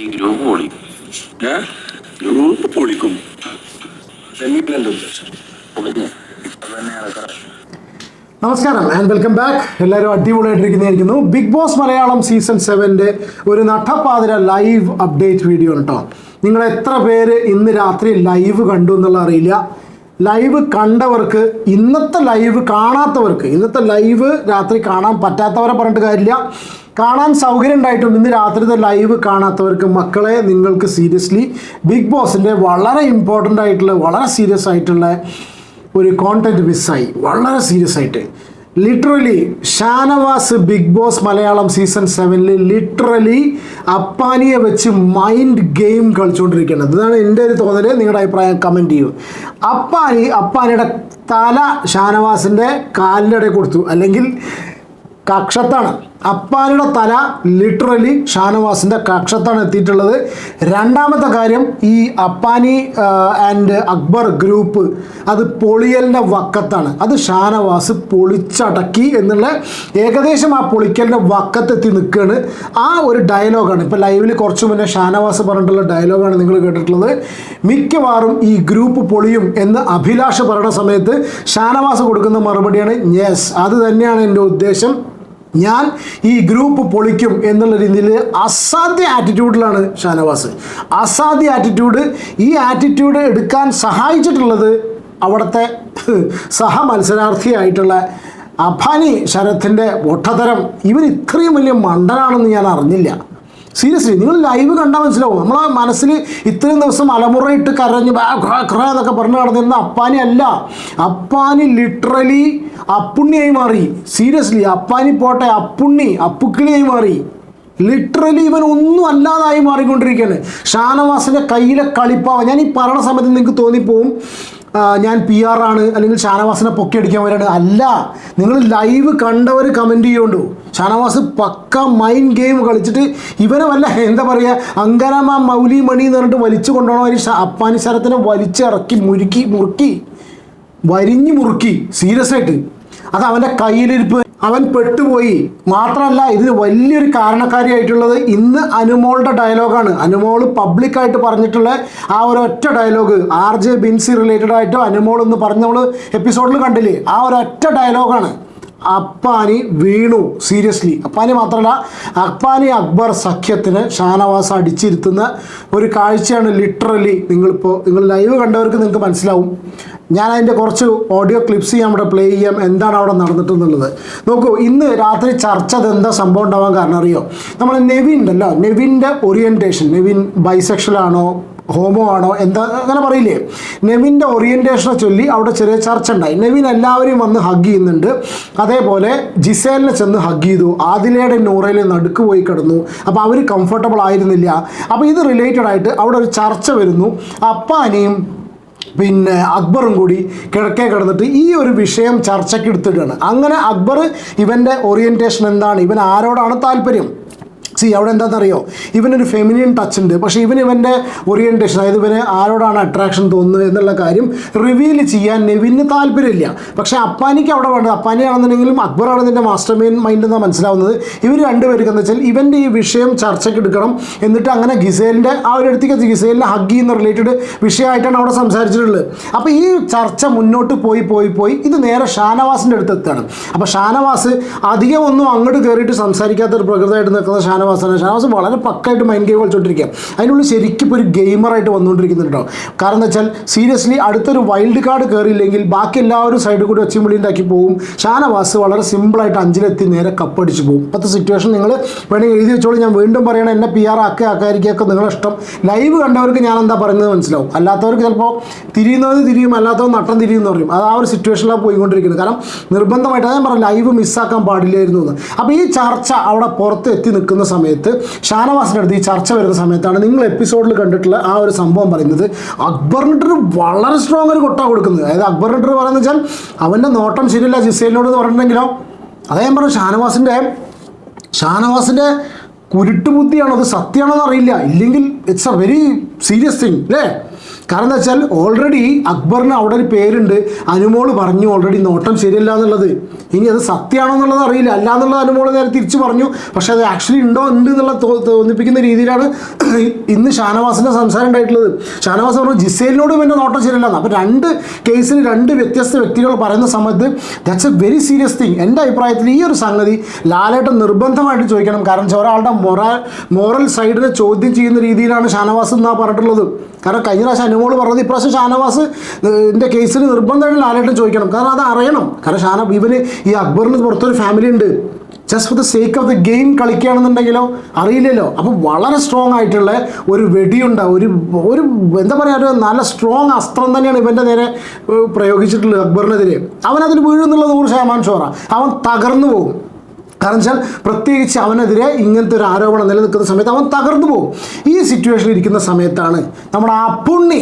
ഈ ഗ്രൂപ്പ് പൊളി ഗ്രൂപ്പ് പൊളിക്കും. സെമി നമസ്കാരം ആൻഡ് വെൽക്കം ബാക്ക് എല്ലാവരും അടിപൊളിയായിട്ടിരിക്കുന്നതായിരിക്കുന്നു. ബിഗ് ബോസ് മലയാളം സീസൺ സെവന്റെ ഒരു നട്ടപ്പാതിര ലൈവ് അപ്ഡേറ്റ് വീഡിയോ കേട്ടോ നിങ്ങൾ എത്ര പേര് ഇന്ന് രാത്രി ലൈവ് കണ്ടു എന്നുള്ള അറിയില്ല. ലൈവ് കണ്ടവർക്ക് ഇന്നത്തെ ലൈവ് കാണാത്തവർക്ക് ഇന്നത്തെ ലൈവ് രാത്രി കാണാൻ പറ്റാത്തവരെ പറഞ്ഞിട്ട് കാര്യമില്ല. കാണാൻ സൗകര്യം ഉണ്ടായിട്ടും ഇന്ന് രാത്രിത്തെ ലൈവ് കാണാത്തവർക്ക് മക്കളെ നിങ്ങൾക്ക് സീരിയസ്ലി ബിഗ് ബോസിന്റെ വളരെ ഇമ്പോർട്ടന്റ് ആയിട്ടുള്ള വളരെ സീരിയസ് ആയിട്ടുള്ള ഒരു കോണ്ടന്റ് മിസ്സായി വളരെ സീരിയസ് ആയിട്ട്. Literally Shanavas big boss Malayalam season സെവനിൽ ലിറ്ററലി അപ്പാനിയെ വെച്ച് മൈൻഡ് ഗെയിം കളിച്ചുകൊണ്ടിരിക്കുകയാണ്. ഇതാണ് എന്റെ ഒരു തോന്നൽ നിങ്ങളുടെ അഭിപ്രായം കമന്റ് ചെയ്യൂ. അപ്പാനി അപ്പാനിയുടെ തല ഷാനവാസിന്റെ കാലിന്റെ ഇടയിൽ കൊടുത്തു. അല്ലെങ്കിൽ കക്ഷത്താണ്. അപ്പാനിയുടെ തല ലിറ്ററലി ഷാനവാസിന്റെ കക്ഷത്താണ് എത്തിയിട്ടുള്ളത്. രണ്ടാമത്തെ കാര്യം ഈ അപ്പാനി ആൻഡ് അക്ബർ ഗ്രൂപ്പ് അത് പൊളിയലിന്റെ വക്കത്താണ്. അത് ഷാനവാസ് പൊളിച്ചടക്കി എന്നുള്ള ഏകദേശം ആ പൊളിക്കലിന്റെ വക്കത്തെത്തി നിൽക്കുകയാണ്. ആ ഒരു ഡയലോഗാണ് ഇപ്പോൾ ലൈവിൽ കുറച്ച് മുന്നേ ഷാനവാസ് പറഞ്ഞിട്ടുള്ള ഡയലോഗാണ് നിങ്ങൾ കേട്ടിട്ടുള്ളത്. മിക്കവാറും ഈ ഗ്രൂപ്പ് പൊളിയും എന്ന് അഭിലാഷ പറയുന്ന സമയത്ത് ഷാനവാസ് കൊടുക്കുന്ന മറുപടിയാണ് യെസ് അത് തന്നെയാണ് എന്റെ ഉദ്ദേശം. ഞാൻ ഈ ഗ്രൂപ്പ് പൊളിക്കും എന്നുള്ള രീതിയിൽ അസാധ്യ ആറ്റിറ്റ്യൂഡിലാണ് ഷാനവാസ്. അസാധ്യ ആറ്റിറ്റ്യൂഡ് ഈ ആറ്റിറ്റ്യൂഡ് എടുക്കാൻ സഹായിച്ചിട്ടുള്ളത് അവിടുത്തെ സഹ മത്സരാർത്ഥിയായിട്ടുള്ള അഫാനി ശരത്തിന്റെ ഒട്ടതരം ഇവർ ഇത്രയും വലിയ മണ്ടനാണെന്ന് ഞാൻ അറിഞ്ഞില്ല. സീരിയസ്ലി നിങ്ങൾ ലൈവ് കണ്ടാൽ മനസ്സിലാവും. നമ്മളെ മനസ്സിൽ ഇത്രയും ദിവസം അലമുറയിട്ട് കരഞ്ഞ് എന്നൊക്കെ പറഞ്ഞു നടന്നിരുന്ന അപ്പാനി അല്ല. അപ്പാനി ലിറ്ററലി അപ്പുണ്ണിയായി മാറി. സീരിയസ്ലി അപ്പാനി പോട്ടെ അപ്പുണ്ണി അപ്പുക്കിളിയായി മാറി. ലിറ്ററലി ഇവൻ ഒന്നും അല്ലാതായി മാറിക്കൊണ്ടിരിക്കുകയാണ്. ഷാനവാസിന്റെ കയ്യിലെ കളിപ്പാവ ഞാൻ ഈ പറയുന്ന സമയത്ത് നിങ്ങൾക്ക് തോന്നിപ്പോവും. ഞാൻ പി ആർ ആണ് അല്ലെങ്കിൽ ഷാനവാസിനെ പൊക്കി അടിക്കാൻ വരാണ്. അല്ല നിങ്ങൾ ലൈവ് കണ്ടവർ കമന്റ് ചെയ്യുകൊണ്ടു ഷാനവാസ് പക്ക മൈൻഡ് ഗെയിം കളിച്ചിട്ട് ഇവനെ വല്ല എന്താ പറയുക അങ്കരമ മൗലി മണി എന്ന് പറഞ്ഞിട്ട് വലിച്ചു കൊണ്ടുപോകണ അപ്പാനി അപ്പാനിശരത്തിനെ വലിച്ചിറക്കി മുരുക്കി മുറുക്കി വരിഞ്ഞു മുറുക്കി സീരിയസ് ആയിട്ട്. അത് അവന്റെ കയ്യിലിരിപ്പ്. അവൻ പെട്ടുപോയി. മാത്രമല്ല ഇതിന് വലിയൊരു കാരണക്കാരിയായിട്ടുള്ളത് ഇന്ന് അനുമോളുടെ ഡയലോഗാണ് അനുമോൾ പബ്ലിക്കായിട്ട് പറഞ്ഞിട്ടുള്ള ആ ഒരു ഒറ്റ dialogue R J Binsi related ആയിട്ടോ അനുമോൾ എന്ന് പറഞ്ഞ നമ്മൾ എപ്പിസോഡിൽ കണ്ടില്ലേ? ആ ഒരു ഒറ്റ ഡയലോഗാണ് അപ്പാനി വീണു സീരിയസ്ലി അപ്പാനി മാത്രമല്ല അപ്പാനി അക്ബർ സഖ്യത്തിന് ഷാനവാസ് അടിച്ചിരുത്തുന്ന ഒരു കാഴ്ചയാണ് ലിറ്ററലി നിങ്ങളിപ്പോൾ നിങ്ങൾ ലൈവ് കണ്ടവർക്ക് നിങ്ങൾക്ക് മനസ്സിലാവും. ഞാൻ അതിന്റെ കുറച്ച് ഓഡിയോ ക്ലിപ്സ് ഞാൻ ഇവിടെ പ്ലേ ചെയ്യാം എന്താണ് അവിടെ നടന്നിട്ടെന്നുള്ളത് നോക്കൂ ഇന്ന് രാത്രി ചർച്ച എന്താ സംഭവം ഉണ്ടാവാൻ കാരണം അറിയോ? നമ്മൾ നെവിൻ ഉണ്ടല്ലോ നെവിന്റെ ഓറിയന്റേഷൻ നെവിൻ ബൈസെക്ഷൽ ആണോ ഹോമോ ആണോ എന്താ അങ്ങനെ പറയില്ലേ? നെവിന്റെ ഓറിയന്റേഷനെ ചൊല്ലി അവിടെ ചെറിയ ചർച്ച ഉണ്ടായി നെവിൻ എല്ലാവരെയും വന്ന് ഹഗ് ചെയ്യുന്നുണ്ട്. അതേപോലെ ജിസേലിനെ ചെന്ന് ഹഗ് ചെയ്തു. ആദിലയുടെ നൂറയിൽ നടുക്ക് പോയി കിടന്നു. അപ്പോൾ അവർ കംഫർട്ടബിൾ ആയിരുന്നില്ല. അപ്പോൾ ഇത് റിലേറ്റഡ് ആയിട്ട് അവിടെ ഒരു ചർച്ച വരുന്നു. അപ്പാനെയും പിന്നെ അക്ബറും കൂടി കിഴക്കേ കിടന്നിട്ട് ഈ ഒരു വിഷയം ചർച്ചയ്ക്ക് എടുത്തിട്ടാണ് അങ്ങനെ അക്ബർ ഇവന്റെ ഓറിയന്റേഷൻ എന്താണ്? ഇവൻ ആരോടാണ് താല്പര്യം? സി അവിടെ എന്താണെന്നറിയോ? ഇവനൊരു ഫെമിനിയൻ ടച്ച് ഉണ്ട്. പക്ഷേ ഇവൻ ഇവന്റെ ഓറിയന്റേഷൻ അതായത് ഇവന് ആരോടാണ് അട്രാക്ഷൻ തോന്നുന്നത് എന്നുള്ള കാര്യം റിവീൽ ചെയ്യാൻ നെവിന് താല്പര്യമില്ല. പക്ഷേ അപ്പാനിക്ക് അവിടെ വേണ്ടത് അപ്പാനിയാണെന്നുണ്ടെങ്കിലും അക്ബറാണ് ഇതിന്റെ മാസ്റ്റർ മെയിൻ മൈൻഡ് എന്നാണ് മനസ്സിലാവുന്നത്. ഇവർ രണ്ടുപേർക്ക് എന്ന് വെച്ചാൽ ഇവന്റെ ഈ വിഷയം ചർച്ചയ്ക്ക് എടുക്കണം. എന്നിട്ട് അങ്ങനെ ഗിസേലിന്റെ ആ ഒരു അടുത്തേക്ക് ഗിസേലിന്റെ ഹഗ് എന്ന റിലേറ്റഡ് വിഷയമായിട്ടാണ് അവിടെ സംസാരിച്ചിട്ടുള്ളത്. അപ്പോൾ ഈ ചർച്ച മുന്നോട്ട് പോയി പോയി പോയി. ഇത് നേരെ ഷാനവാസിന്റെ അടുത്ത് എത്താണ് അപ്പോൾ ഷാനവാസ് അധികം ഒന്നും അങ്ങോട്ട് കയറിയിട്ട് സംസാരിക്കാത്തൊരു പ്രകൃതമായിട്ട് നിൽക്കുന്ന ഷാനവാസാണ് ഷാനവാസ് വളരെ പക്കായിട്ട് മൈൻഡ് ഗെയിം കളിച്ചോണ്ടിരിക്കുക അതിനുള്ളിൽ ശരിക്കും ഇപ്പോൾ ഒരു ഗെയിമറായിട്ട് വന്നുകൊണ്ടിരിക്കുന്നുണ്ടോ? കാരണം വെച്ചാൽ സീരിയസ്ലി അടുത്തൊരു വൈൽഡ് കാർഡ് കയറിയില്ലെങ്കിൽ ബാക്കി എല്ലാവരും സൈഡിൽ കൂടി ഒച്ചയും ഉണ്ടാക്കി പോകും ഷാനവാസ് വളരെ സിമ്പിളായിട്ട് അഞ്ചിലെത്തി നേരെ കപ്പടിച്ച് പോകും ഇപ്പോഴത്തെ സിറ്റുവേഷൻ നിങ്ങൾ വേണമെങ്കിൽ എഴുതി വെച്ചോളൂ. ഞാൻ വീണ്ടും പറയണം എന്നെ പി ആർ ആക്കുക ആക്കാതിരിക്കുകയൊക്കെ നിങ്ങളുടെ ഇഷ്ടം. ലൈവ് കണ്ടവർക്ക് ഞാൻ എന്താ പറയുന്നത് മനസ്സിലാവും. അല്ലാത്തവർക്ക് ചിലപ്പോൾ തിരിയുന്നത് തിരിയും അല്ലാത്തവർ നട്ടം തിരിയും എന്ന് പറയും. അത് ആ ഒരു സിറ്റുവേഷനിലാണ് പോയിക്കൊണ്ടിരിക്കുന്നത്. കാരണം നിർബന്ധമായിട്ട് ഞാൻ പറഞ്ഞു ലൈവ് മിസ്സാക്കാൻ പാടില്ലായിരുന്നു എന്ന്. അപ്പോൾ ഈ ചർച്ച അവിടെ പുറത്ത് എത്തി നിൽക്കുന്ന സമയത്ത് ഷാനവാസിന്റെ അടുത്ത് ഈ ചർച്ച വരുന്ന സമയത്താണ് നിങ്ങൾ എപ്പിസോഡിൽ കണ്ടിട്ടുള്ള ആ ഒരു സംഭവം പറയുന്നത്. അക്ബറിനിട്ടൊരു വളരെ സ്ട്രോങ് ഒരു കൊട്ട കൊടുക്കുന്നത്. അതായത് അക്ബറിനിട്ട് പറയുന്നത് വെച്ചാൽ അവന്റെ നോട്ടം ശരിയല്ല ജിസേലിനോട് എന്ന് പറഞ്ഞിട്ടുണ്ടെങ്കിലോ. അതേ പറഞ്ഞു ഷാനവാസിന്റെ ഷാനവാസിന്റെ കുരുട്ടുബുദ്ധിയാണോ അത് സത്യമാണോ എന്നറിയില്ല ഇല്ലെങ്കിൽ it's a very serious thing അല്ലേ? കാരണം എന്താ വെച്ചാൽ ഓൾറെഡി അക്ബറിന് അവിടെ ഒരു പേരുണ്ട്. അനുമോൾ പറഞ്ഞു ഓൾറെഡി നോട്ടം ശരിയല്ല എന്നുള്ളത്. ഇനി അത് സത്യമാണോ എന്നുള്ളത് അറിയില്ല. അല്ല എന്നുള്ളത് അനുമോൾ നേരെ തിരിച്ചു പറഞ്ഞു. പക്ഷെ അത് ആക്ച്വലി ഉണ്ടോ ഉണ്ട് എന്നുള്ള തോന്നിപ്പിക്കുന്ന രീതിയിലാണ് ഇന്ന് ഷാനവാസിന്റെ സംസാരം ഉണ്ടായിട്ടുള്ളത്. ഷാനവാസ് പറഞ്ഞു ജിസേലിനോട് പിന്നെ നോട്ടം ശരിയല്ല അപ്പോൾ രണ്ട് കേസിൽ രണ്ട് വ്യത്യസ്ത വ്യക്തികൾ പറയുന്ന സമയത്ത് that's a very serious thing എന്റെ അഭിപ്രായത്തിൽ ഈ ഒരു സംഗതി ലാലേട്ടൻ നിർബന്ധമായിട്ട് ചോദിക്കണം. കാരണം വെച്ചാൽ ഒരാളുടെ മൊറ മോറൽ സൈഡിനെ ചോദ്യം ചെയ്യുന്ന രീതിയിലാണ് ഷാനവാസ് എന്നാ പറഞ്ഞിട്ടുള്ളത്. കാരണം കഴിഞ്ഞ പ്രാവശ്യം അനുമോൾ പറഞ്ഞത് ഇപ്രാവശ്യം ഷാനവാസ് എന്റെ കേസിൽ നിർബന്ധമായിട്ട് ലാലേട്ടൻ ചോദിക്കണം. കാരണം അത് അറിയണം. കാരണം ഷാന ഇവന് ഈ അക്ബറിന് പുറത്തൊരു ഫാമിലി ഉണ്ട്. Just for the sake of the game കളിക്കുകയാണെന്നുണ്ടെങ്കിലോ അറിയില്ലല്ലോ. അപ്പോൾ വളരെ സ്ട്രോങ് ആയിട്ടുള്ള ഒരു വെടിയുണ്ട. ഒരു ഒരു എന്താ പറയുക ഒരു നല്ല സ്ട്രോങ് അസ്ത്രം തന്നെയാണ് ഇവന്റെ നേരെ പ്രയോഗിച്ചിട്ടുള്ളത് അക്ബറിനെതിരെ. അവൻ അതിൽ വീഴുന്നുള്ള നൂറ് ശതമാനം ഷോറാണ് അവൻ തകർന്നു പോകും. കാരണം വെച്ചാൽ പ്രത്യേകിച്ച് അവനെതിരെ ഇങ്ങനത്തെ ഒരു ആരോപണം നിലനിൽക്കുന്ന സമയത്ത് അവൻ തകർന്നു പോകും. ഈ സിറ്റുവേഷനിൽ ഇരിക്കുന്ന സമയത്താണ് നമ്മുടെ അപ്പുണ്ണി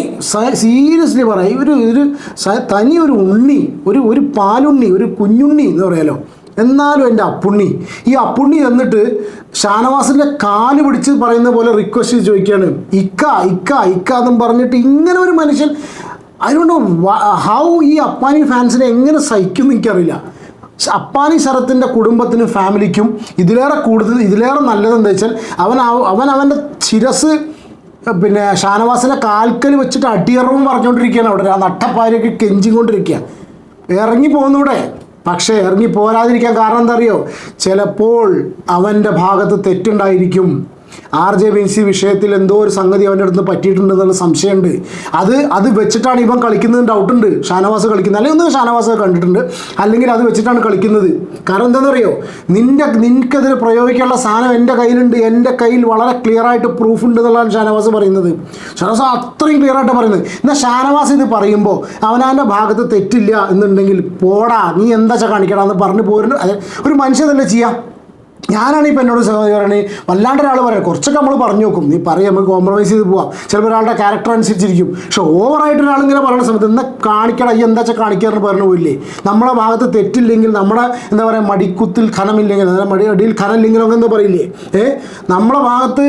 സീരിയസ്ലി പറയാം. ഒരു ഒരു തനി ഒരു ഉണ്ണി ഒരു ഒരു പാലുണ്ണി ഒരു കുഞ്ഞുണ്ണി എന്ന് പറയാലോ. എന്നാലും എന്റെ അപ്പുണ്ണി ഈ അപ്പുണ്ണി എന്നിട്ട് ഷാനവാസിന്റെ കാൽ പിടിച്ച് പറയുന്ന പോലെ റിക്വസ്റ്റ് ചോദിക്കുകയാണ് ഇക്ക ഇക്ക ഇക്ക എന്നും പറഞ്ഞിട്ട് ഇങ്ങനെ ഒരു മനുഷ്യൻ അതുകൊണ്ട് ഹൗ ഈ അപ്പാനി ഫാൻസിനെ എങ്ങനെ സഹിക്കും എനിക്കറിയില്ല. അപ്പാനി ശരത്തിന്റെ കുടുംബത്തിനും ഫാമിലിക്കും ഇതിലേറെ കൂടുതൽ ഇതിലേറെ നല്ലതെന്ന് വെച്ചാൽ അവൻ അവ- അവൻ അവന്റെ ശിരസ് പിന്നെ ഷാനവാസിനെ കാൽക്കൽ വെച്ചിട്ട് അടിയറവും പറഞ്ഞുകൊണ്ടിരിക്കുകയാണ് അവിടെ. ആ നട്ടപ്പാരൊക്കെ കെഞ്ചിക്കൊണ്ടിരിക്കുക ഇറങ്ങി പോകുന്നൂടെ? പക്ഷേ ഇറങ്ങി പോരാതിരിക്കാൻ കാരണം എന്താ അറിയോ? ചിലപ്പോൾ അവന്റെ ഭാഗത്ത് തെറ്റുണ്ടായിരിക്കും. ആർ ജെ ബിൻസി വിഷയത്തിൽ എന്തോ ഒരു സംഗതി അവന്റെ അടുത്ത് പറ്റിയിട്ടുണ്ടെന്നുള്ള സംശയമുണ്ട്. അത് അത് വെച്ചിട്ടാണ് ഇവൻ കളിക്കുന്നത് ഡൗട്ടുണ്ട് ഷാനവാസ് കളിക്കുന്നത് അല്ലെങ്കിൽ ഒന്ന് ഷാനവാസ് കണ്ടിട്ടുണ്ട്. അല്ലെങ്കിൽ അത് വെച്ചിട്ടാണ് കളിക്കുന്നത്. കാരണം എന്താണെന്നറിയോ? നിന്റെ നിനക്കെതിരെ പ്രയോഗിക്കാനുള്ള സാധനം എന്റെ കയ്യിലുണ്ട്. എന്റെ കയ്യിൽ വളരെ ക്ലിയർ ആയിട്ട് പ്രൂഫ് ഉണ്ട് എന്നുള്ളതാണ് ഷാനവാസ് പറയുന്നത്. ഷാനവാസ് അത്രയും ക്ലിയർ ആയിട്ട് പറയുന്നത്. എന്നാൽ ഷാനവാസ് ഇത് പറയുമ്പോൾ അവനവന്റെ ഭാഗത്ത് തെറ്റില്ല എന്നുണ്ടെങ്കിൽ പോടാ നീ എന്താ വെച്ചാൽ കാണിക്കണം എന്ന് പറഞ്ഞു പോരുന്നു ഒരു തന്നെ ചെയ്യാം? ഞാനാണ് ഇപ്പം എന്നോട് സഹോദരി പറയണേ വല്ലാണ്ട് ഒരാൾ പറയാം കുറച്ചൊക്കെ നമ്മൾ പറഞ്ഞു നോക്കും. നീ പറയും നമുക്ക് കോംപ്രമൈസ് ചെയ്ത് പോവാം. ചിലപ്പോൾ ഒരാളുടെ ക്യാരക്ടർ അനുസരിച്ചിരിക്കും. പക്ഷെ ഓവറായിട്ട് ഒരാളിങ്ങനെ പറയുന്ന സമയത്ത് എന്നാ കാണിക്കണം ഈ എന്താ വെച്ചാൽ കാണിക്കാറെന്ന് പറഞ്ഞു പോയില്ലേ നമ്മുടെ ഭാഗത്ത് തെറ്റില്ലെങ്കിൽ നമ്മുടെ എന്താ പറയുക മടിക്കുത്തിൽ ഖനമില്ലെങ്കിൽ അതായത് മടി അടിയിൽ ഖനമില്ലെങ്കിലും അങ്ങനെ എന്താ പറയില്ലേ? ഏ? നമ്മുടെ ഭാഗത്ത്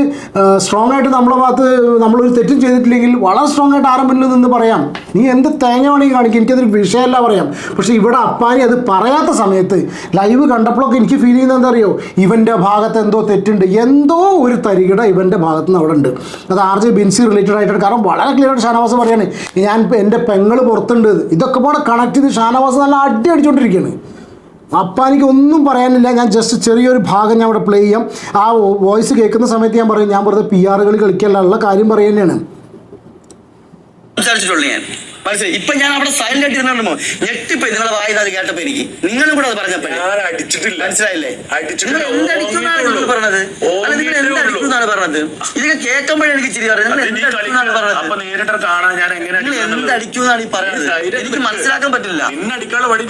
സ്ട്രോങ് ആയിട്ട് നമ്മുടെ ഭാഗത്ത് നമ്മളൊരു തെറ്റും ചെയ്തിട്ടില്ലെങ്കിൽ വളരെ സ്ട്രോങ് ആയിട്ട് ആരും മുന്നിൽ നിന്ന് പറയാം. നീ എന്ത് തേങ്ങ വേണമെങ്കിൽ കാണിക്കും എനിക്കതൊരു വിഷയമല്ല പറയാം. പക്ഷേ ഇവിടെ അപ്പാനി അത് പറയാത്ത സമയത്ത് ലൈവ് കണ്ടപ്പോഴൊക്കെ എനിക്ക് ഫീൽ ചെയ്യുന്നത് എന്താ അറിയോ? ഇവന്റെ ഭാഗത്ത് എന്തോ തെറ്റുണ്ട്. എന്തോ ഒരു തരികിട ഇവന്റെ ഭാഗത്ത് നിന്ന് അവിടെ ഉണ്ട് അത് ആർ ജെ ബിൻസി റിലേറ്റഡ് ആയിട്ടാണ്. കാരണം വളരെ ക്ലിയർ ആയിട്ട് ഷാനവാസ് പറയാണ് ഞാൻ എന്റെ പെങ്ങൾ പുറത്തുണ്ട്. ഇതൊക്കെ പോലെ കണക്ട് ചെയ്ത് ഷാനവാസ് നല്ല അടി അടിച്ചുകൊണ്ടിരിക്കുകയാണ് അപ്പം എനിക്ക് ഒന്നും പറയാനില്ല. ഞാൻ ജസ്റ്റ് ചെറിയൊരു ഭാഗം ഞാൻ ഇവിടെ പ്ലേ ചെയ്യാം. ആ വോയിസ് കേൾക്കുന്ന സമയത്ത് ഞാൻ പറയും ഞാൻ വെറുതെ പി ആറുകൾ കളിക്കല്ല ഉള്ള കാര്യം പറയുന്നതാണ്. സംസാരിച്ചിട്ടുള്ളൂ ഞാൻ. മനസ്സിലായി? ഇപ്പൊ ഞാൻ അവിടെ സൈലന്റ് ആയിട്ട് ഇരുന്നോ ഞെട്ടിപ്പോ നിങ്ങളെ വായിന്ന് അത് കേട്ടപ്പോ എനിക്ക്. നിങ്ങളും കൂടെ അത് പറഞ്ഞപ്പോ ഞാൻ അടിച്ചിട്ടില്ല. മനസ്സിലായില്ലേ? അടിച്ചിട്ടില്ല. നിങ്ങൾ എന്തടിക്കുന്നാണ് നിങ്ങൾ പറഞ്ഞത്? അല്ല നിങ്ങൾ എന്തടിക്കുന്നാണ് പറഞ്ഞത്? ഇതൊക്കെ കേൾക്കുമ്പോഴേ എനിക്ക് ചിരി പറയുന്നത്. നിങ്ങൾ അത് എന്തടിക്കുന്നാണ് പറഞ്ഞത്? നേരിട്ട് കാണാൻ ഞാൻ എങ്ങനെ നിങ്ങൾ അടിക്കുമെന്നുള്ളത്. എന്തടിക്കുന്നാണ് ഈ പറയുന്നത്? എനിക്ക് മനസ്സിലാക്കാൻ പറ്റില്ല.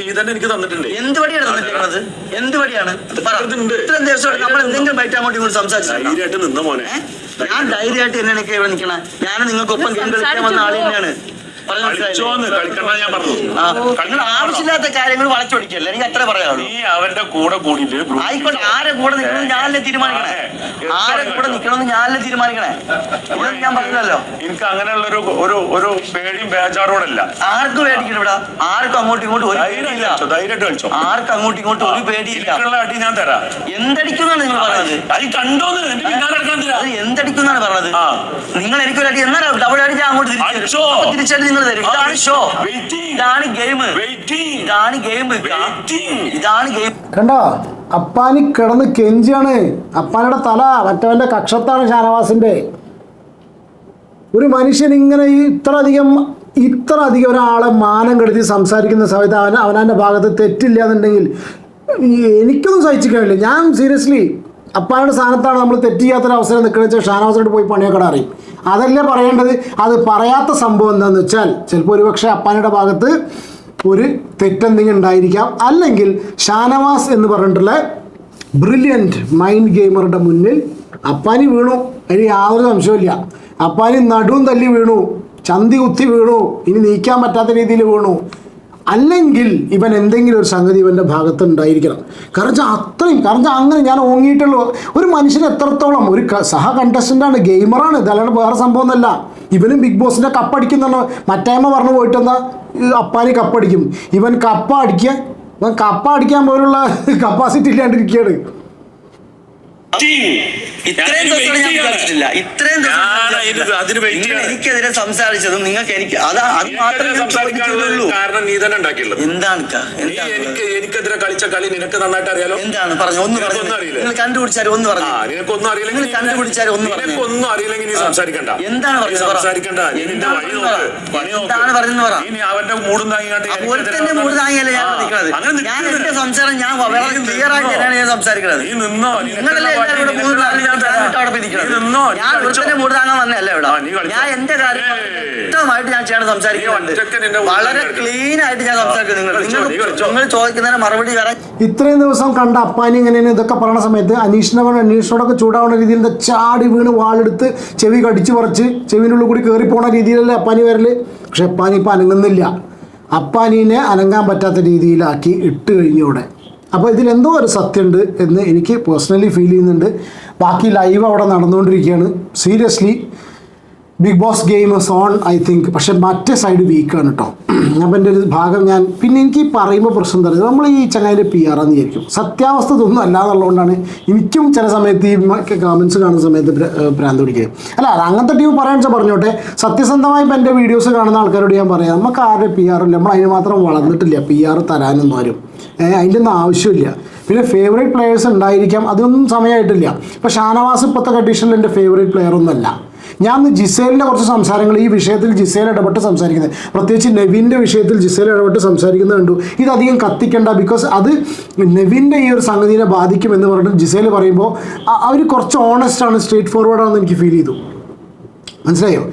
നീ തന്നെ എനിക്ക് തന്നിട്ടുണ്ട് എന്ത് വടിയാണ് തന്നിട്ടുള്ളത് എന്ത് വടിയാണ്. ഇത്രയും ദിവസമായിട്ട് നമ്മൾ എന്തെങ്കിലും ബൈറ്റ് അങ്ങോട്ടും ഇങ്ങോട്ട് നിന്ന മോനെ. ഞാൻ ധൈര്യമായിട്ട് എന്നെ ഇവിടെ നിൽക്കണേ ഞാൻ നിങ്ങൾക്കൊപ്പം ഗെയിം വന്ന ആൾ തന്നെയാണ്. കളിച്ചോന്ന്? കളിക്കണ്ട ഞാൻ പറഞ്ഞു. നിങ്ങൾ ആവശ്യമില്ലാത്ത കാര്യങ്ങൾ വളച്ചൊടിക്കല്ലേ? എനിക്ക് അത്ര പറയാനുള്ളൂ. നീ കൂടെ ആയിക്കോട്ടെ ആരെ കൂടെ നിൽക്കണം ഞാനല്ലേ തീരുമാനിക്കണേ? ആരെ കൂടെ നിൽക്കണമെന്ന് ഞാനല്ലേ തീരുമാനിക്കണേ? ഇവിടെ ഞാൻ പറഞ്ഞല്ലോ. എനിക്ക് അങ്ങനെയുള്ള ഒരു ഒരു ഒരു പേടിയും ബേജാറോടല്ല. ആർക്കും പേടിക്കണം ഇവിടെ. ആർക്കും അങ്ങോട്ടും ഇങ്ങോട്ടും ഒരു പേടിയില്ല. ധൈര്യമായിട്ട് കളിച്ചോ. ആർക്കും അങ്ങോട്ടും ഇങ്ങോട്ടും ഒരു പേടിയില്ല. അടി ഞാൻ തരാം. എന്തടിക്കുന്നാണ് നിങ്ങൾ പറഞ്ഞത്? അത് കണ്ടോന്ന് എന്തടിക്കുന്നാണ് പറഞ്ഞത്. നിങ്ങൾ എനിക്കൊരു അടി എന്നാലും ഡബിൾ അടിച്ചാൽ അങ്ങോട്ട് തിരിച്ചു തിരിച്ചടി തരും. നിങ്ങൾ തരും ഇതാണ് ഷോ വെയിറ്റിംഗ് ഇതാണ് ഗെയിം വെയിറ്റിംഗ് ഇതാണ് ഗെയിം ഇതാണ് ഗെയിം കണ്ടോ? അപ്പാനി കിടന്ന് കെഞ്ചിയാണ്. അപ്പാനിയുടെ തല മറ്റവന്റെ കക്ഷത്താണ് ഷാനവാസിന്റെ ഒരു മനുഷ്യൻ ഇങ്ങനെ ഇത്ര അധികം ഇത്ര അധികം ഒരാളെ മാനം കെടുത്തി സംസാരിക്കുന്ന സമയത്ത് അവൻ അവനവന്റെ ഭാഗത്ത് തെറ്റില്ല എന്നുണ്ടെങ്കിൽ എനിക്കൊന്നും സഹിച്ചു കഴിയില്ല ഞാൻ സീരിയസ്ലി അപ്പായുടെ സ്ഥാനത്താണ് നമ്മൾ തെറ്റ് ചെയ്യാത്തൊരു അവസരം നിൽക്കുന്നത് വെച്ചാൽ ഷാനവാസിനോട് പോയി പണിയൊക്കെ അറിയും അതല്ലേ പറയേണ്ടത്? അത് പറയാത്ത സംഭവം എന്താണെന്ന് വെച്ചാൽ ചിലപ്പോൾ ഒരുപക്ഷെ അപ്പാനയുടെ ഭാഗത്ത് ഒരു തെറ്റെന്തെങ്കിലും ഉണ്ടായിരിക്കാം. അല്ലെങ്കിൽ ഷാനവാസ് എന്ന് പറഞ്ഞിട്ടുള്ള ബ്രില്യന്റ് മൈൻഡ് ഗെയിമറുടെ മുന്നിൽ അപ്പാനി വീണു. അതിന് യാതൊരു സംശയമില്ല അപ്പാനി നടുവും തല്ലി വീണു. ചന്തി കുത്തി വീണു. ഇനി നീക്കാൻ പറ്റാത്ത രീതിയിൽ വീണു. അല്ലെങ്കിൽ ഇവൻ എന്തെങ്കിലും ഒരു സംഗതി ഇവന്റെ ഭാഗത്ത് ഉണ്ടായിരിക്കണം കാരണം അത്രയും കാരണം അങ്ങനെ ഞാൻ ഓങ്ങിയിട്ടുള്ള ഒരു മനുഷ്യന് എത്രത്തോളം ഒരു സഹ കണ്ടസ്റ്റന്റാണ് ഗെയിമറാണ് ഇതല്ലാണ്ട് വേറെ സംഭവം ഒന്നല്ല ഇവനും ബിഗ് ബോസിന്റെ കപ്പടിക്കുന്നുണ്ടോ. മറ്റേമ്മ പറഞ്ഞു പോയിട്ട് എന്താ ഈ അപ്പാനി കപ്പടിക്കും. ഇവൻ കപ്പ അടിക്കുക ഇവൻ കപ്പ അടിക്കാൻ പോലുള്ള കപ്പാസിറ്റി ഇല്ലാണ്ടിരിക്കുകയാണ് ഇത്രയും ദിവസം ഞാൻ വിചാരിച്ചിട്ടില്ല ഇത്രയും ദിവസം നിങ്ങൾ. എനിക്കെതിരെ സംസാരിച്ചതും നിങ്ങൾക്ക് എനിക്ക് അതാ അത് മാത്രമേ ഞാൻ സംസാരിക്കാനുള്ള കാരണം നീ തന്നെ ഉണ്ടാക്കിയുള്ളത്. എന്താണ് ക? എനിക്ക് എനിക്കെതിരെ കളിച്ച കളി നിനക്ക് നന്നായിട്ട് അറിയാലോ? എന്താണ്? പറഞ്ഞു ഒന്നും പറഞ്ഞു. അറിയില്ല. നിങ്ങൾ കണ്ടുപിടിച്ചാലും ഒന്ന് ആ പറഞ്ഞു നിനക്കൊന്നും അറിയില്ലെങ്കിൽ നിങ്ങൾ കണ്ടുപിടിച്ചാലും ഒന്ന് പറഞ്ഞു. ഒന്നും അറിയില്ലെങ്കിൽ നീ സംസാരിക്കണ്ട. എന്താണ് നീ പറഞ്ഞത് സംസാരിക്കണ്ട. എന്താണ് പറഞ്ഞെന്ന് പറ. നീ അവന്റെ മൂടും താങ്ങിയാണ്ട് ഒരുത്തന്റെ മൂട് താങ്ങിയല്ലേ ഞാൻ നിൽക്കുന്നത് ഞാൻ എന്റെ സംസാരം ഞാൻ വളരെ ക്ലിയർ ആക്കിയാണ് ഞാൻ സംസാരിക്കുന്നത് നീ നിന്നോ. നിങ്ങളല്ലേ ഞാൻ എന്റെ കാര്യം. വ്യക്തമായിട്ട് ഞാൻ ചെയ്യണം സംസാരിക്കുന്നുണ്ട്. വളരെ ക്ലീൻ ആയിട്ട് ഞാൻ സംസാരിക്കുന്നു നിങ്ങൾ. നിങ്ങൾ ചോദിക്കുന്നതിന് മറുപടി വരാൻ ഇത്രയും ദിവസം കണ്ട അപ്പാനി ഇങ്ങനെയാണ് ഇതൊക്കെ പറയുന്ന സമയത്ത് അനീഷിനെ അനീഷിനോടൊക്കെ ചൂടാവുന്ന രീതിയിൽ ചാടി വീണ് വാളെടുത്ത് ചെവി കടിച്ചു പറിച്ച് ചെവിനുള്ളിൽ ഉള്ളിൽ കൂടി കയറി പോണ രീതിയിലല്ലേ അപ്പാനി വരൽ? പക്ഷെ അപ്പാനി ഇപ്പം അനങ്ങുന്നില്ല. അപ്പാനീനെ അനങ്ങാൻ പറ്റാത്ത രീതിയിലാക്കി ഇട്ട് കഴിഞ്ഞു ഇവിടെ. അപ്പോൾ ഇതിലെന്തോ ഒരു സത്യമുണ്ട് എന്ന് എനിക്ക് പേഴ്സണലി ഫീൽ ചെയ്യുന്നുണ്ട്. ബാക്കി ലൈവ് അവിടെ നടന്നുകൊണ്ടിരിക്കുകയാണ്. Seriously big boss game is on I think പക്ഷെ മറ്റേ സൈഡ് വീക്കാണ് കേട്ടോ അപ്പം എന്റെ ഒരു ഭാഗം ഞാൻ പിന്നെ എനിക്ക് പറയുമ്പോൾ പ്രശ്നം തരുന്നത് നമ്മൾ ഈ ചങ്ങായിന്റെ പി ആർ എന്ന് വിചാരിക്കും. സത്യാവസ്ഥ ഇതൊന്നും അല്ലാതുള്ളതുകൊണ്ടാണ് എനിക്കും ചില സമയത്ത് ഈ കമൻസ് കാണുന്ന സമയത്ത് ഭ്ര- ഭ്രാന്ത് പിടിക്കുക. അല്ല അങ്ങനത്തെ ടീം പറയാൻ വെച്ചാൽ പറഞ്ഞോട്ടെ. സത്യസന്ധമായി ഇപ്പം എന്റെ വീഡിയോസ് കാണുന്ന ആൾക്കാരോട് ഞാൻ പറയാം. നമുക്ക് ആരുടെ പി ഇല്ല? നമ്മൾ അതിന് മാത്രം വളർന്നിട്ടില്ല. പി ആർ തരാനൊന്നും ആരും. അതിന്റെ ഒന്നും ആവശ്യമില്ല. പിന്നെ ഫേവറേറ്റ് പ്ലെയേഴ്സ് ഉണ്ടായിരിക്കാം. അതൊന്നും സമയമായിട്ടില്ല. ഇപ്പോൾ ഷാനവാസ് ഇപ്പോഴത്തെ കണ്ടീഷനിൽ എന്റെ ഫേവറേറ്റ് പ്ലെയർ ഒന്നല്ല ഞാൻ ജിസേലിന്റെ കുറച്ച് സംസാരങ്ങൾ ഈ വിഷയത്തിൽ ജിസേൽ ഇടപെട്ട് സംസാരിക്കുന്നത്. പ്രത്യേകിച്ച് നെവിന്റെ വിഷയത്തിൽ ജിസേൽ ഇടപെട്ട് സംസാരിക്കുന്നത് കണ്ടു. ഇതധികം കത്തിക്കണ്ട ബിക്കോസ് അത് നെവിന്റെ ഈ ഒരു സംഗതിയെ ബാധിക്കും എന്ന് പറഞ്ഞിട്ട് ജിസേൽ പറയുമ്പോൾ അവർ കുറച്ച് ഓണസ്റ്റ് ആണ് സ്ട്രേറ്റ് ഫോർവേഡ് ആണെന്ന് എനിക്ക് ഫീൽ ചെയ്തു. മനസ്സിലായോ?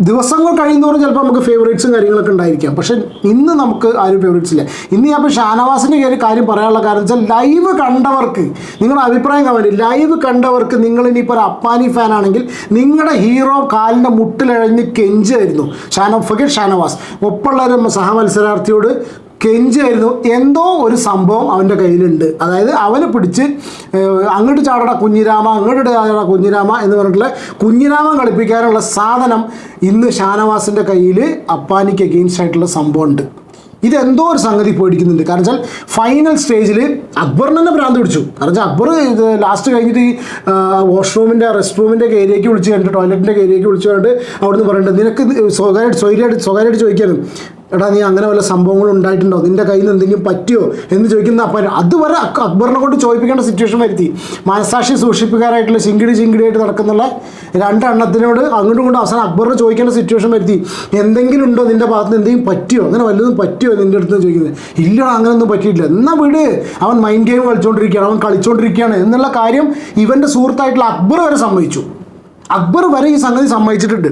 ദിവസങ്ങൾ കഴിയുന്നതോറും ചിലപ്പോൾ നമുക്ക് ഫേവറേറ്റ്സും കാര്യങ്ങളൊക്കെ ഉണ്ടായിരിക്കാം. പക്ഷെ ഇന്ന് നമുക്ക് ആരും ഫേവറേറ്റ്സ് ഇല്ല. ഇന്ന് ഞാൻ ഇപ്പോൾ ഷാനവാസിന്റെ കയറി കാര്യം പറയാനുള്ള കാരണം വെച്ചാൽ ലൈവ് കണ്ടവർക്ക് നിങ്ങളുടെ അഭിപ്രായം കമന്റ് ലൈവ് കണ്ടവർക്ക് നിങ്ങൾ ഇനിയിപ്പോൾ ഒരു അപ്പാനി ഫാനാണെങ്കിൽ നിങ്ങളുടെ ഹീറോ കാലിന്റെ മുട്ടിലഴഞ്ഞ് കെഞ്ചായിരുന്നു ഷാനോ ഫഗർ ഷാനവാസ്. ഒപ്പമുള്ള ഒരു സഹമത്സരാർത്ഥിയോട് കെഞ്ചായിരുന്നു എന്തോ ഒരു സംഭവം അവന്റെ കയ്യിലുണ്ട്. അതായത് അവനെ പിടിച്ച് അങ്ങോട്ട് ചാടട കുഞ്ഞിരാമ അങ്ങോട്ട് ചാടട കുഞ്ഞിരാമ എന്ന് പറഞ്ഞിട്ടുള്ള കുഞ്ഞിരാമം കളിപ്പിക്കാനുള്ള സാധനം ഇന്ന് ഷാനവാസിന്റെ കയ്യിൽ അപ്പാനിക്ക് അഗെയിൻസ്റ്റ് ആയിട്ടുള്ള സംഭവമുണ്ട്. ഇതെന്തോ ഒരു സംഗതി പേടിക്കുന്നുണ്ട്. കാരണം വെച്ചാൽ ഫൈനൽ സ്റ്റേജിൽ അക്ബറിന് തന്നെ ഭ്രാന്ത് പിടിച്ചു. കാരണം വെച്ചാൽ അക്ബർ ഇത് ലാസ്റ്റ് കഴിഞ്ഞിട്ട് ഈ വാഷ്റൂമിന്റെ റെസ്റ്റ് റൂമിന്റെ ഏരിയയ്ക്ക് വിളിച്ച് കണ്ടിട്ട് ടോയ്ലറ്റിന്റെ ഏരിയയ്ക്ക് വിളിച്ചു കണ്ട് അവിടുന്ന് പറയുന്നുണ്ട് നിനക്ക് സ്വകാര്യമായിട്ട് സ്വൈര്യമായിട്ട് സ്വകാര്യമായിട്ട് ചോദിക്കാനും എടാ നീ അങ്ങനെ വല്ല സംഭവങ്ങൾ ഉണ്ടായിട്ടുണ്ടോ? നിന്റെ കയ്യിൽ എന്തെങ്കിലും പറ്റിയോ? എന്ന് ചോദിക്കുന്ന അപ്പം അതുവരെ അക് അക്ബറിനെ കൊണ്ട് ചോദിപ്പിക്കേണ്ട സിറ്റുവേഷൻ വരുത്തി. മനസാക്ഷി സൂക്ഷിപ്പിക്കാനായിട്ടുള്ള ചിങ്കിടി ചിങ്കിടിയായിട്ട് നടക്കുന്നുള്ള രണ്ടെണ്ണത്തിനോട് അങ്ങോട്ടും ഇങ്ങോട്ടും അവസാനം അക്ബറിനെ ചോദിക്കേണ്ട സിറ്റുവേഷൻ വരുത്തി. എന്തെങ്കിലും ഉണ്ടോ നിന്റെ ഭാഗത്ത്? എന്തെങ്കിലും പറ്റിയോ? അങ്ങനെ വല്ലതും പറ്റിയോ നിന്റെ അടുത്ത്? ചോദിക്കുന്നത്. ഇല്ല അങ്ങനെയൊന്നും പറ്റിയിട്ടില്ല. എന്നാൽ വീട്. അവൻ മൈൻഡ് ഗെയിം കളിച്ചുകൊണ്ടിരിക്കുകയാണ് അവൻ കളിച്ചുകൊണ്ടിരിക്കുകയാണ് എന്നുള്ള കാര്യം ഇവന്റെ സുഹൃത്തായിട്ടുള്ള അക്ബർ വരെ സമ്മതിച്ചു. അക്ബർ വരെ ഈ സംഗതി സമ്മതിച്ചിട്ടുണ്ട്.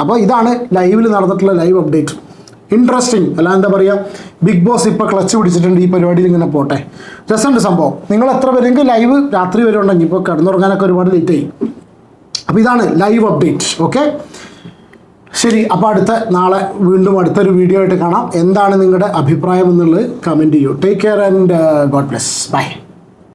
അപ്പോൾ ഇതാണ് ലൈവിൽ നടന്നിട്ടുള്ള ലൈവ് അപ്ഡേറ്റ്. ഇൻട്രസ്റ്റിംഗ് അല്ല എന്താ പറയുക ബിഗ് ബോസ് ഇപ്പോൾ ക്ലച്ച് പിടിച്ചിട്ടുണ്ട് ഈ പരിപാടിയിൽ ഇങ്ങനെ പോട്ടെ. രസമുണ്ട് സംഭവം. നിങ്ങൾ എത്ര പേരെങ്കിൽ ലൈവ് രാത്രി വരെ ഉണ്ടെങ്കിൽ ഇപ്പോൾ കിടന്നുറങ്ങാനൊക്കെ ഒരുപാട് ലേറ്റ് ആയി. അപ്പോൾ ഇതാണ് ലൈവ് അപ്ഡേറ്റ് ഓക്കെ ശരി അപ്പോൾ അടുത്ത നാളെ വീണ്ടും അടുത്തൊരു വീഡിയോ ആയിട്ട് കാണാം. എന്താണ് നിങ്ങളുടെ അഭിപ്രായം എന്നുള്ളത് കമന്റ് ചെയ്യൂ. Take care and god bless bye